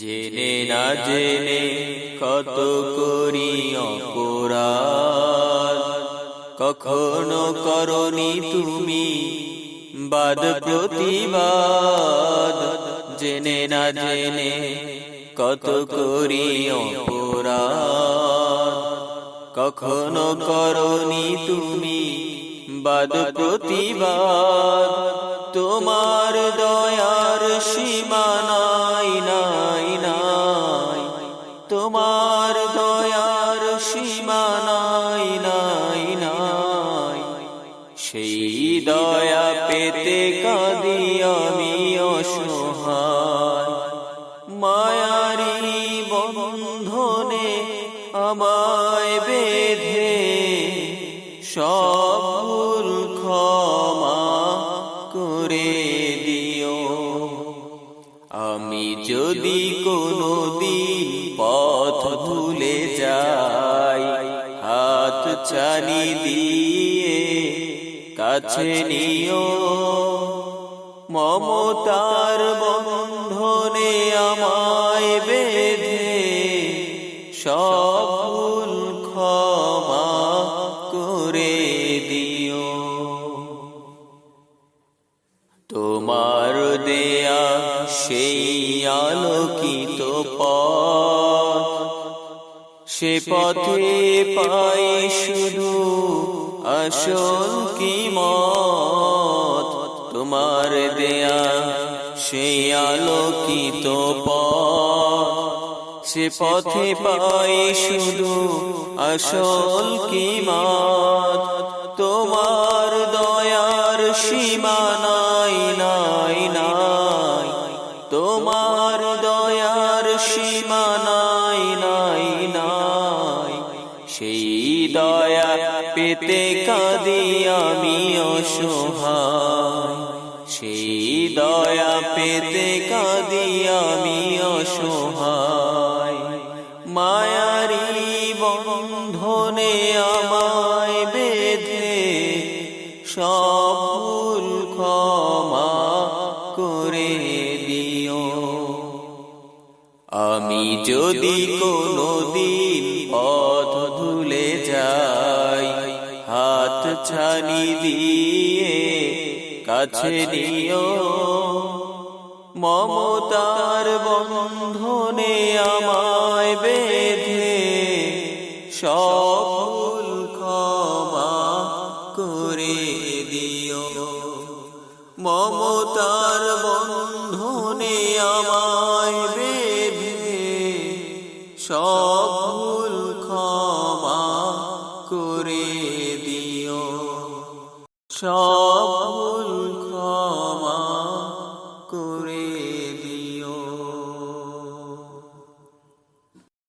জেনে না জেনে কত করি অপরাধ। কখনো করনি তুমি বাদ প্রতিবাদ। জেনে না জেনে কত করি অপরাধ। কখনো করনি তুমি বাদ প্রতিবাদ। তোমার দয়ার তোমার দয়ার সীমা নাই নাই নাই। সেই দয়া পেতে কাঁদি আমি অসহায়। মায়ারি বন্ধনে আমায় বেঁধে, সব ভুল ক্ষমা করে দিও। আমি যদি কোনো দিন চালি দিয়ে কাছে নিও। মমতার বন্ধনে আমায় বেঁধে সব ভুল ক্ষমা করে দিও। তোমার দেয়া সেই আলোকিত সে পথে পাই শুধু আসল কি মত? তোমার দেয়া সেই আলোকিত পথ। সে পথে পাই শুধু আসল কি মত? তোমার দয়ার সীমা নাই নাই নাই। তোমার দয়ার সীমা দয়া পেতে কাঁদি আমি অসহায়। সেই দয়া পেতে কাঁদি আমি অসহায়। মায়ারি বন্ধনে আমায় বেঁধে সব ভুল ক্ষমা করে দিও। আমি যদি কোনো দিন ছানি দিয়ে কাছে নিও। মমতার বন্ধনে আমায় বেঁধে সব ভুল ক্ষমা করে দিও। মমতার বন্ধনে আমায়